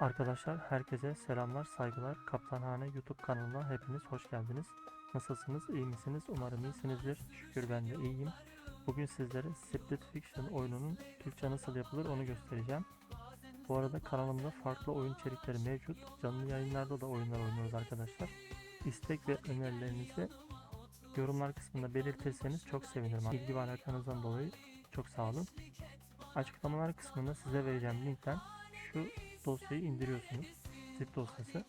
Arkadaşlar herkese selamlar, saygılar. Kaptanhane YouTube kanalına hepiniz hoş geldiniz. Nasılsınız, iyi misiniz? Umarım iyisinizdir. Şükür ben de iyiyim. Bugün sizlere Split Fiction oyununun Türkçe nasıl yapılır onu göstereceğim. Bu arada kanalımda farklı oyun içerikleri mevcut. Canlı yayınlarda da oyunlar oynuyoruz arkadaşlar. İstek ve önerilerinizi yorumlar kısmında belirtirseniz çok sevinirim. İlgi ve alakanızdan dolayı çok sağ olun. Açıklamalar kısmında size vereceğim linkten şu dosyayı indiriyorsunuz. Zip dosyası.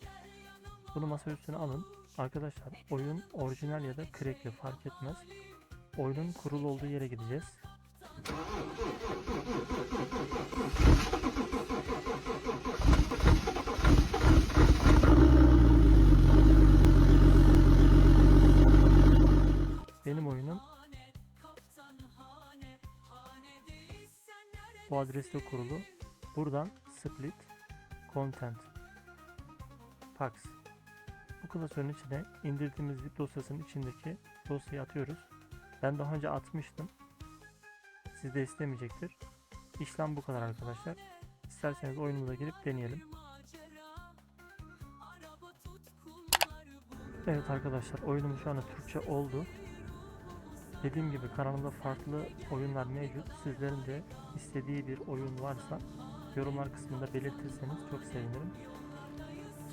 Bunu masa üstüne alın. Arkadaşlar oyun orijinal ya da crackli fark etmez. Oyunun kurulu olduğu yere gideceğiz. Benim oyunum bu adreste kurulu. Buradan split content packs bu klasörün içine indirdiğimiz zip dosyasının içindeki dosyayı atıyoruz. Ben daha önce atmıştım. Siz de istemeyecektir. İşlem bu kadar arkadaşlar. İsterseniz oyunumuza girip deneyelim. Evet arkadaşlar oyunum şu anda Türkçe oldu. Dediğim gibi kanalımda farklı oyunlar mevcut. Sizlerin de istediği bir oyun varsa yorumlar kısmında belirtirseniz çok sevinirim.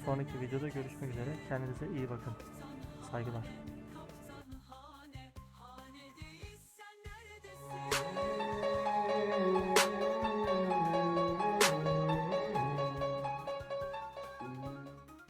Sonraki videoda görüşmek üzere. Kendinize iyi bakın. Saygılar.